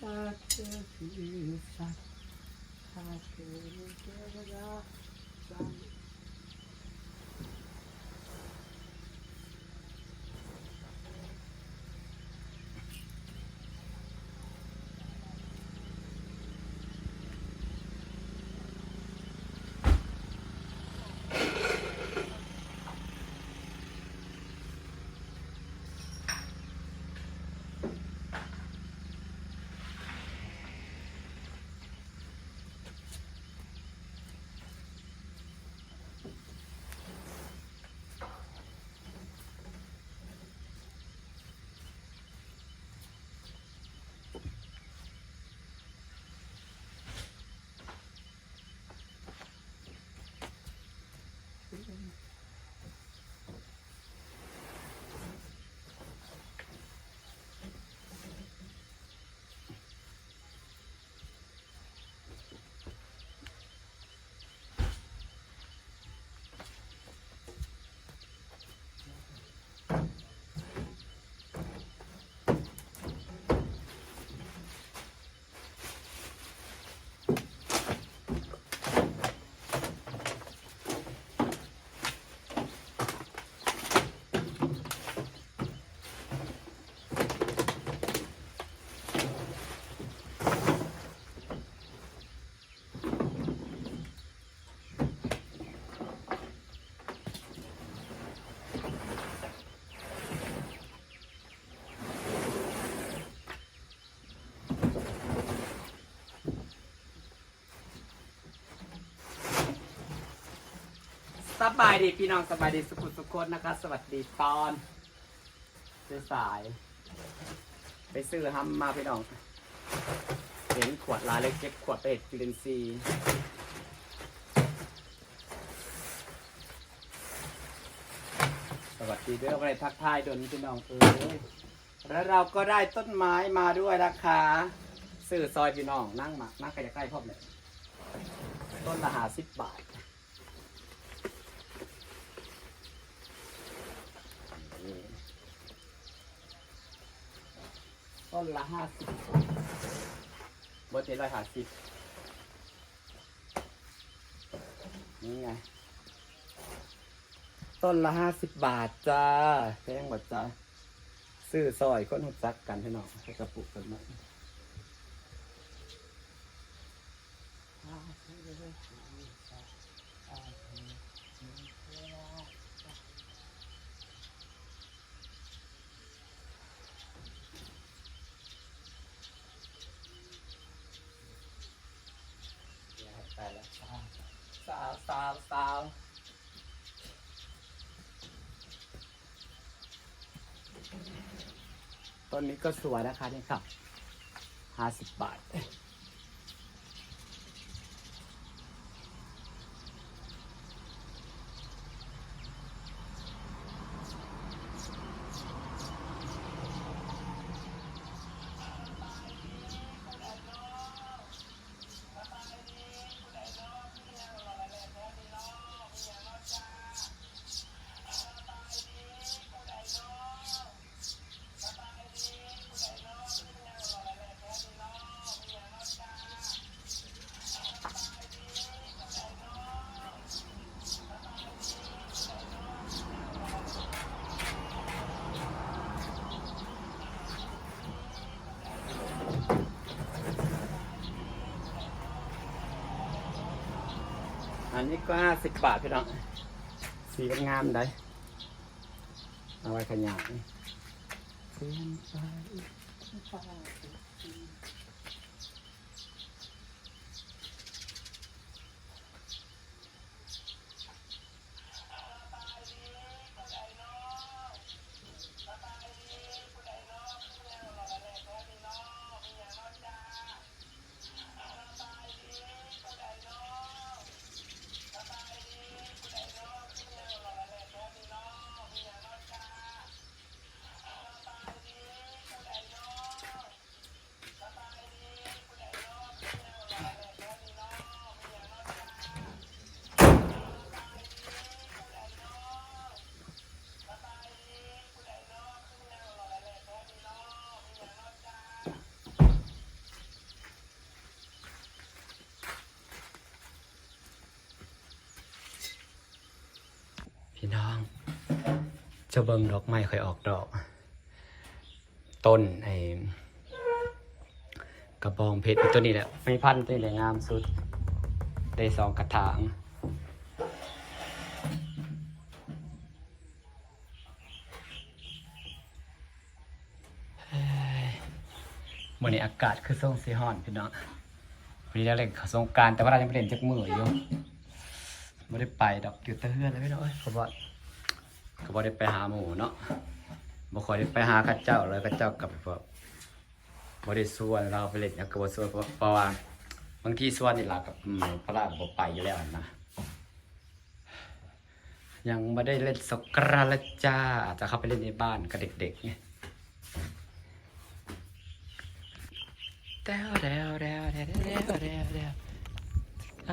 ถ้า สบายดีพี่น้องสบายดีสุขุสุขคนนะคะ สวัสดีตอนสายๆไปซื้อฮัมมาพี่น้องเห็นขวดลายเล็กเก็บขวดไปเห็ดจุลินทรีย์สวัสดีเด้อวันนี้ทักทายดนพี่น้องเออแล้วเราก็ได้ต้นไม้มาด้วยนะคะซื้อซอยพี่น้องนั่งมานั่งใกล้ๆพ่อมเลยต้นละหาสิบบาท ต้นละห้าสิบบนเจ็ดร้อยห้าสิบนี่ไง ต้นละห้าสิบบาทจ้าแพงหมดจ้าซื้อซอยคนหุดซักกันให้หน่อยให้กระปุกกันหน่อยไปแล้วสาวสาวสาวสาว ต้นนี้ก็สวยนะคะนี่ครับห้าสิบบาท อันนี้ก็ห้าสิบบาทพี่น้องสีงามได้เอาไว้ขยายเส้นไป พี่น้องจะเบิ่งดอกไม้ค่อยออกดอก ต้นไอ้กระบองเพชรตัวนี้แหละไมีพันตัวนี้แหละงามสุด ได้สองกระถางวันนี้อากาศคือส่งสีฮ้อนพี่น้องวันนี้เราเล่นสงการแต่ว่าเรายังไม่เล่นจักมืออยู่ ไม่ได้ไปดอกอยู่แตะเฮือนเลยพี่น้องเอ้ยเพราะว่าก็บ่ได้ไปหาหมูเนาะบ่คอยได้ไปหาข้าเจ้าเลยข้าเจ้ากับแบบบ่ได้ส่วนเราไปเล่นแล้วก็บ่ส่วนเพราะว่าบางทีส่วนนี่ล่ะกับพระราชบ่ไปอยู่แล้วนะยังไม่ได้เล่นสกราละจ้าอาจจะเข้าไปเล่นในบ้านกับเด็กๆไงเดวเดวเดวเดวเดวเดวเดว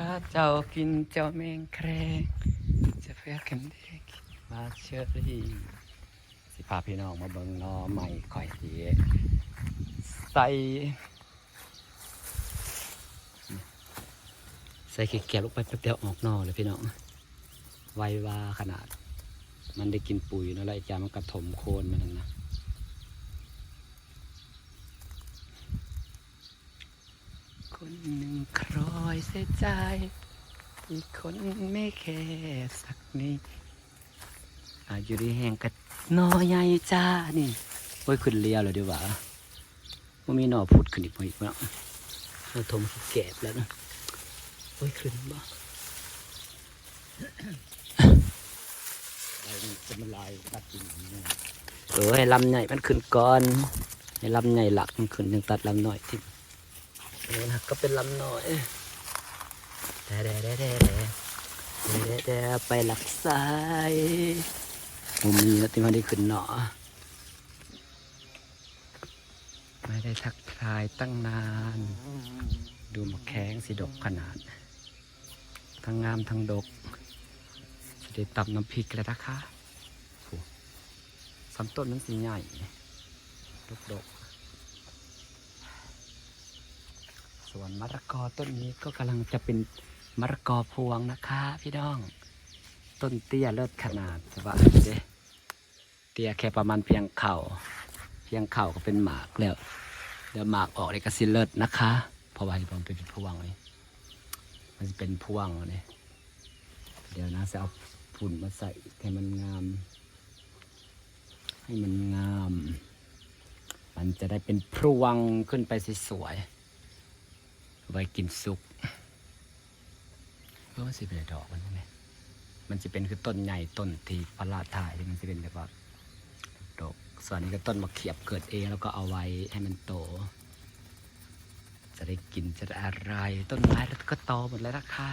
ถ้าเจ้ากินเจ้าแมงแครงจะเพื่อกันเด็กมาเชื่อรี่สิพาพี่น้องมาเบิ่งหนอใหม่ข่อยดีใส่ ใส่เกลียวๆลงไปแป๊บเดียวออกนอกเลยพี่น้องไววาขนาด มันได้กินปุ๋ยนะแล้วไอ้จามันกระถมโคนมันนั่นนะคนหนึ่งคร อยเสียใจ อีกคนไม่แค่สักนิดอายุดีแห่งกันอใหญ่จ้านี่โอ้ยขึ้นเลียวเลยดีกว่าว่ามีหนอพุดขึ้นอีกบ่อีกแล้วเราทมแก็บแล้วนะโอ้ยขึ้นบ่จะมาลายตัดกินเออให้ลำใหญ่มันขึ้นก่อนให้ลำใหญ่หลักมันขึ้นยังตัดลำหน่อยที่นี่นะก็เป็นลำหน่อย แด่แด่แด่แด่แด่แด่แด่ไปหลักซ้ายผมมนี้นะที่มันได้ขึ้นหนอไม่ได้ทักทายตั้งนาน ดูมาแข้งสีดกขนาด ทั้งงามทั้งดกจะได้ตับน้ำพริกแล้วนะคะโอ้สำต้นนั้นสีใหญ่ ดกดกส่วนมะละกอต้นนี้ก็กำลังจะเป็น มะละกอพวงนะคะ พี่น้อง ต้นเตี้ยเลิศขนาดแต่ว่าเด้เตี้ยแค่ประมาณเพียงเข่า เพียงเข่าก็เป็นหมากแล้ว เดี๋ยวหมากออกเลยก็สิเลิศนะคะเพราะว่ามันเป็นพวงเลยมันจะเป็นพวงเลยเดี๋ยวนะจะเอาฝุ่นมาใส่ให้มันงาม ให้มันงาม มันจะได้เป็นพวงขึ้นไปสวยๆไว้กินซุป ออมันสิเป็นดอกมันใช่ไหมมันจะเป็นคือต้นใหญ่ต้นที่ประหลาดถ่ายที่มันจะเป็นแบบว่าดอกส่วนนี้ก็ต้นมะเขียบเกิดเองแล้วก็เอาไว้ให้มันโต จะได้กินจะได้อะไร ต้นไม้แล้วก็โตหมดแล้วนะคะ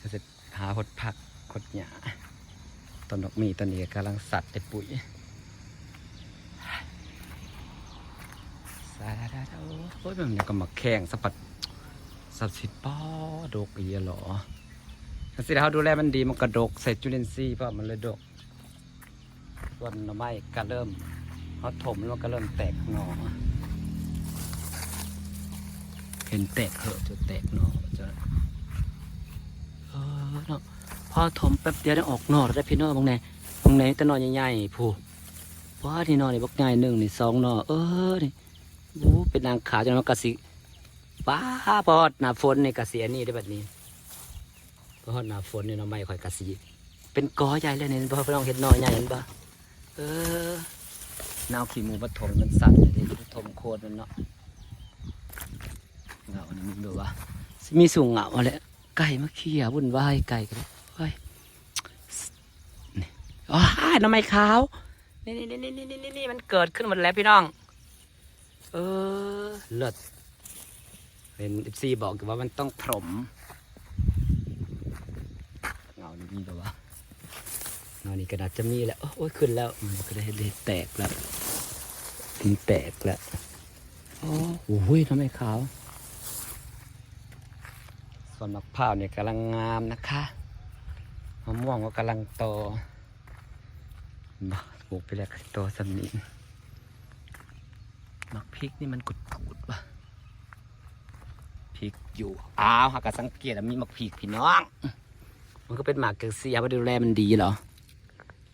ก็จะหาหดผักหดหญ้าต้นดอกมีต้นนี้กำลังสัตว์ไอปุ๋ยสาดาดาโอ้ยแบบนี้ก็มาแข่งสะปัด สับสิป้อดกอีหรอถ้าสิเขาดูแลมันดีมันกระดกใส่จุลินทรีย์เพราะมันเลยดกส่วนหน่อไม้ก็เริ่มเขาถมแล้วก็เริ่มแตกหน่อเห็นแตกเหอะจะแตกหน่อจะเออเนาะพอถมแป๊บเดียวได้ออกหน่อแล้วได้พี่น้องตรงไหนตรงไหนแต่หน่อใหญ่ๆผู้ว่าที่นอนี่บักใหญ่หนึ่งนี่สองหน่อเออนี่โอ้เป็นนางขาจนมันกระสิ ป้าพอดหน้าฝนในี่กะสีอันนี้ได้แบบนี้พอดหน้าฝนนี่เนาไม่ค่อยกระสีเป็นกอใหญ่เลยเนี่ยพอลองเห็นหนอใหญ่เห็นปะเออแนวขี้หมูปฐมมันสั่นเลยปฐมโคตรมันเนาะเงานี่มันดูว่ามีสูงเงาอะไรไก่มาเขี่ยวุ่นวายไก่กันเฮ้ยนี่อ๋อน้ำไม้ขาวนี่นี่นี่นี่นี่นี่มันเกิดขึ้นหมดแล้วพี่น้อง เออเลิศ เป็นซีบอกอยู่ว่ามันต้องพรมเงานี่มีแต่ว่าเงานี่กระดาษจะมีแล้ว โอ้ยขึ้นแล้วมันก็ได้ได้แตกแล้วถึงแตกแล้วโอ้โหทำไมขาวส่วนมะพร้าวเนี่ยกำลังงามนะคะมะม่วงก็กำลังโตมาปลูกไปแล้วก็โตสำนินมักพริกนี่มันกุดกูดว่ะ พริกอยู่ อ้าวหากสังเกตมีหมักพริกพี่น้อง มันก็เป็นหมากเกิดเสียว่าดูแลมันดีเหรอ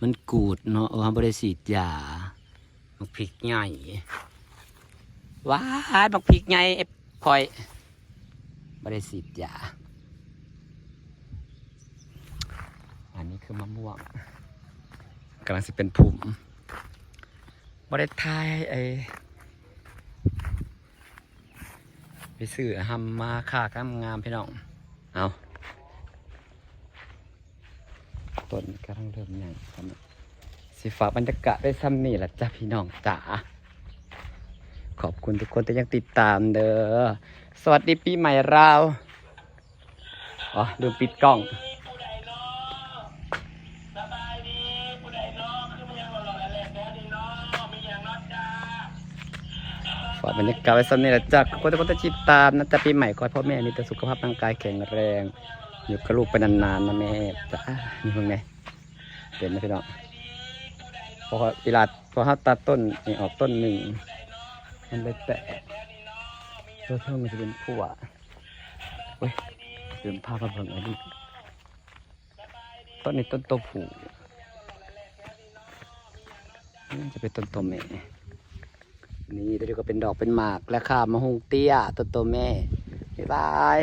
มันกูดเนาะเออเขาบริสีดยาหมันพริกใหญ่ว้ายบักพริกใหญ่เอฟคอยบริสีดยาอันนี้คือมะม่วงกำลังสิเป็นผุ่มบริทายไอ ไปซื้อทำมาค่ากำงามพี่น้อง เอาต้นกำลังเริ่มใหญ่ครับสีฟ้าบรรยากาศได้ซ้ำนี่แหละจ้ะพี่น้องจ๋า ขอบคุณทุกคนที่ยังติดตามเด้อ สวัสดีปีใหม่เรา อ๋อดูปิดกล้อง บรรยากาศไว้ซ้ำนี่แหละจ้ะขอบคุณทุกคนที่ติดตามนะจ๊ะปีใหม่ขอให้พ่อแม่มีแต่สุขภาพร่างกายแข็งแรง อยู่กับลูกไปนานๆนะแม่จ้ะนี่เพิ่งไงเห็นไหมพี่น้องพอเวลาพอเขาตัดต้นนี่ออกต้นหนึ่งมันเลยแตะตัวเท่ามันจะเป็นผัวเว้ยลืมพาพมาเบิ่งอันนี้ต้นนี้ต้นโตผูนี่จะเป็นต้นโตแม่ นี่เดี๋ยวก็เป็นดอกเป็นหมากและข้ามะฮุงเตี้ยต้นโตแม่บ๊ายบาย